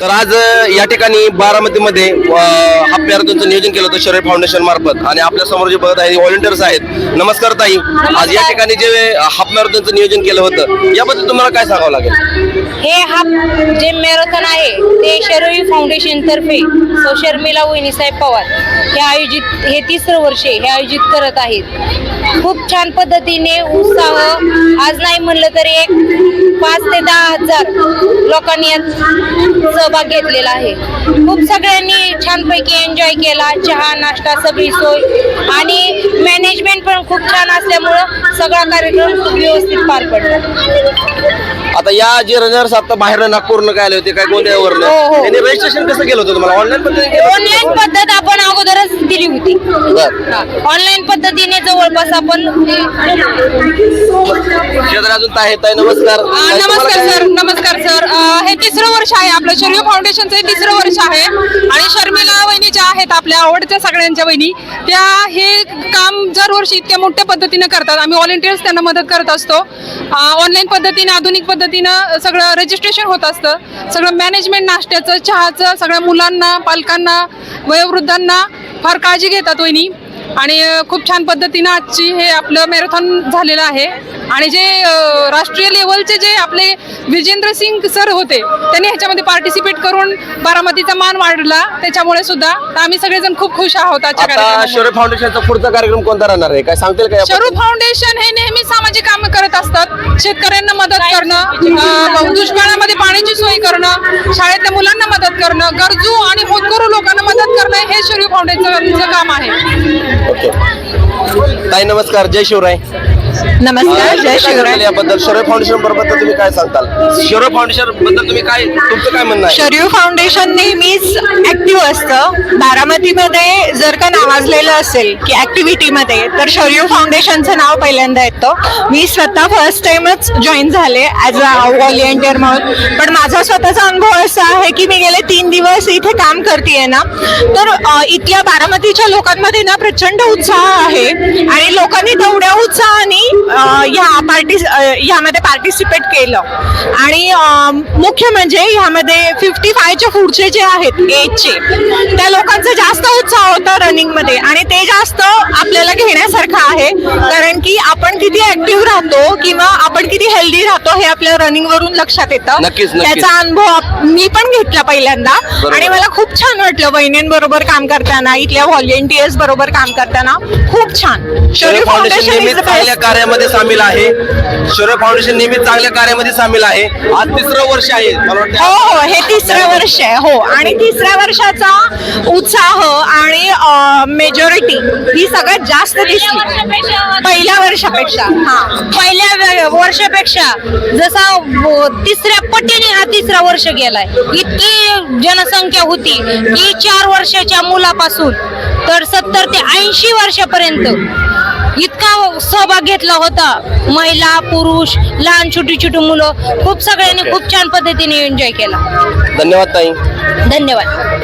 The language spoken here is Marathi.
तर आज या ठिकाणी बारामतीमध्ये अ, हाफ मॅरेथॉनचं नियोजन केलं होतं शरीर फाउंडेशन मार्फत. आणि आपल्यासमोर जे बघत आहे व्हॉलेंटियर्स आहेत. नमस्कार ताई. आज या ठिकाणी जे हाफ मॅरेथॉनचं नियोजन केलं होतं याबद्दल तुम्हाला काय सांगावं लागेल? हे हा जे मॅरेथॉन आहे ते शरवी फाउंडेशन तर्फे सो शर्मिला वहिनी साहेब पवार हे आयोजित हे तिसरं वर्ष हे आयोजित करत आहेत. खूप छान पद्धतीने उत्साह आज नाही म्हणलं तरी एक पाच ते दहा हजार लोकांनी यात सहभाग घेतलेला आहे खूप सगळ्यांनी छानपैकी एन्जॉय केला चहा नाश्ता सगळी सोय आणि मॅनेजमेंट पण खूप छान असल्यामुळं सगळा कार्यक्रम खूप व्यवस्थित पार पडला आता या जे रनर्स आता बाहेर नागपूरनं काय आले होते काय गोंदियावरनं हो, हो. त्यांनी रजिस्ट्रेशन कसं केलं होतं तुम्हाला ऑनलाईन होतं? ऑनलाईन पद्धत आपण अगोदरच दिली होती. ऑनलाईन पद्धतीने जवळपास आपण शेजारी अजून नमस्कार नमस्कार सर नमस्कार सर. हे तिसरं वर्ष आहे आपलं शर्यू फाउंडेशनचं हे तिसरं वर्ष आहे. आणि शर्मिला वहिनी ज्या आहेत आपल्या आवडत्या सगळ्यांच्या वहिनी. त्या हे काम दरवर्षी इतक्या मोठ्या पद्धतीनं करतात. आम्ही व्हॉलेंटियर्स त्यांना मदत करत असतो. ऑनलाईन पद्धतीनं आधुनिक पद्धतीनं सगळं रजिस्ट्रेशन होत असतं. सगळं मॅनेजमेंट नाश्त्याचं चहाचं सगळ्या मुलांना पालकांना वयोवृद्धांना फार काळजी घेतात वहिनी. आणि खूप छान पद्धतीनं आजची हे आपलं मॅरेथॉन झालेलं आहे. आणि जे राष्ट्रीय लेवलचे जे आपले विजेंद्र सिंग सर होते त्यांनी ह्याच्यामध्ये पार्टिसिपेट करून बारामतीचा मान वाढला. त्याच्यामुळे सुद्धा तर आम्ही सगळेजण खूप खुश आहोत आजच्या फाउंडेशनचा पुढचा कार्यक्रम कोणता राहणार आहे? काय सांगतील का याबद्दल? शरू फाउंडेशन हे नेहमी सामाजिक काम असतात. शेतकऱ्यांना मदत करणं दुष्काळामध्ये पाण्याची सोय करणं शाळेतल्या मुलांना मदत करणं गरजू आणि होतकरू लोकांना मदत करणं हे शरू फाउंडेशनचं काम आहे. ताई नमस्कार. जय शिवराय. नमस्कार जय शिवराय. याबद्दल शरीर फाउंडेशन बरोबर तुम्ही काय सांगताल? शरीर फाउंडेशनबद्दल तुम्ही काय तुमचं काय म्हणणं आहे? शरीर फाउंडेशन नेहमीच ऍक्टिव्ह असतं. बारामतीमध्ये जर का नावाजलेलं असेल की ऍक्टिव्हिटीमध्ये तर शरीर फाउंडेशनचं नाव पहिल्यांदा येतं. मी स्वतः फर्स्ट टाइमच जॉईन झाले ॲज अ व्हॉलिंटियर म्हणून. पण माझा स्वतःचा अनुभव असा आहे की मी गेले तीन दिवस इथे काम करते ना. तर इथल्या बारामतीच्या लोकांमध्ये ना प्रचंड उत्साह आहे. आणि लोकांनी तेवढ्या उत्साहाने ह्या पार्टी ह्यामध्ये पार्टिसिपेट केलं. आणि मुख्य म्हणजे ह्यामध्ये फिफ्टी फायच्या पुढचे जे आहेत एजचे त्या लोकांचा जास्त उत्साह होता रनिंगमध्ये आणि ते जास्त आपल्याला घेण्यासारखं आहे. कारण की आपण किती ऍक्टिव्ह राहतो किंवा आपण किती हेल्दी राहतो हे आपल्या रनिंग वरून लक्षात येतं. त्याचा अनुभव मी पण घेतला पहिल्यांदा. आणि मला खूप छान वाटलं बहिणींबरोबर काम करताना इथल्या व्हॉलेंटियर्स बरोबर काम करताना. खूप छान. शरीर शरीर फाउंडेशन कार्यामध्ये सामील आहे. शरीर फाउंडेशन नेहमी चांगल्या कार्यामध्ये सामील आहे. आज तिसरं वर्ष आहे. मला हो हो हे तिसरं वर्ष आहे. हो आणि तिसऱ्या वर्षाचा उत्साह आणि मेजॉरिटी ही सगळ्यात जास्त दिसली. पहिल्या वर्षापेक्षा. हा. पहिल्या वे- वर्षापेक्षा. जसा व- तिसऱ्या पटीने हा तिसरा वर्ष गेलाय. इतकी जनसंख्या होती की चार वर्षाच्या मुलापासून. तर सत्तर ते ऐंशी वर्षापर्यंत. इतका सहभाग घेतला होता. महिला पुरुष लहान छोटी छोटी मुलं खूप सगळ्यांनी खूप छान पद्धतीने एन्जॉय केला. धन्यवाद ताई. धन्यवाद.